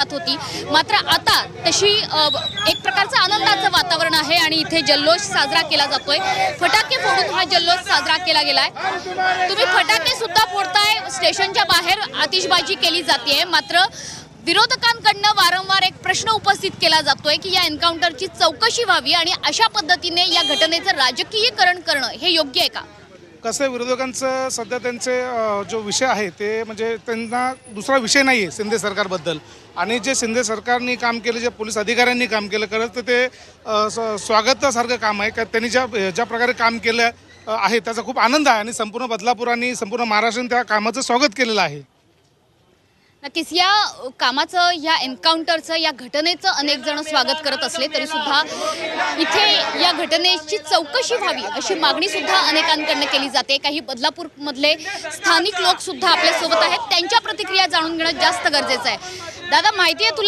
जात होती. मात्र आता तशी एक प्रकारचं आनंदाचं वातावरण आहे आणि इथे जल्लोष साजरा केला जातोय. फटाके फोडून हा जल्लोष साजरा केला गेलाय. तुम्ही फटाके सुद्धा फोडताय स्टेशनच्या बाहेर आतिषबाजी केली जाते मात्र विरोधकांकडनं वारंवार एक प्रश्न उपस्थित केला जातोय की या एन्काउंटरची चौकशी व्हावी आणि अशा पद्धतीने या घटनेचं राजकीयकरण करणं हे योग्य आहे का? कसं आहे विरोधकांचं सध्या त्यांचे जो विषय आहे ते म्हणजे त्यांना दुसरा विषय नाही आहे शिंदे सरकारबद्दल. आणि जे शिंदे सरकारने काम केलं जे पोलीस अधिकाऱ्यांनी काम केलं खरंच तर ते स्वागतासारखं काम आहे. का त्यांनी ज्या ज्या प्रकारे काम केलं आहे त्याचा खूप आनंद आहे. आणि संपूर्ण बदलापूर आणि संपूर्ण महाराष्ट्राने त्या कामाचं स्वागत केलेलं आहे. नक्कीच या कामाचं या एन्काउंटरचं या घटनेचं अनेक जण स्वागत करत असले तरी सुद्धा इथे या घटनेची चौकशी व्हावी अशी मागणी सुद्धा अनेकांकडनं केली जाते. काही बदलापूर मधले स्थानिक लोक सुद्धा आपल्यासोबत आहेत. त्यांच्या प्रतिक्रिया जाणून घेणं जास्त गरजेचं आहे. दादा माहिती आहे तुला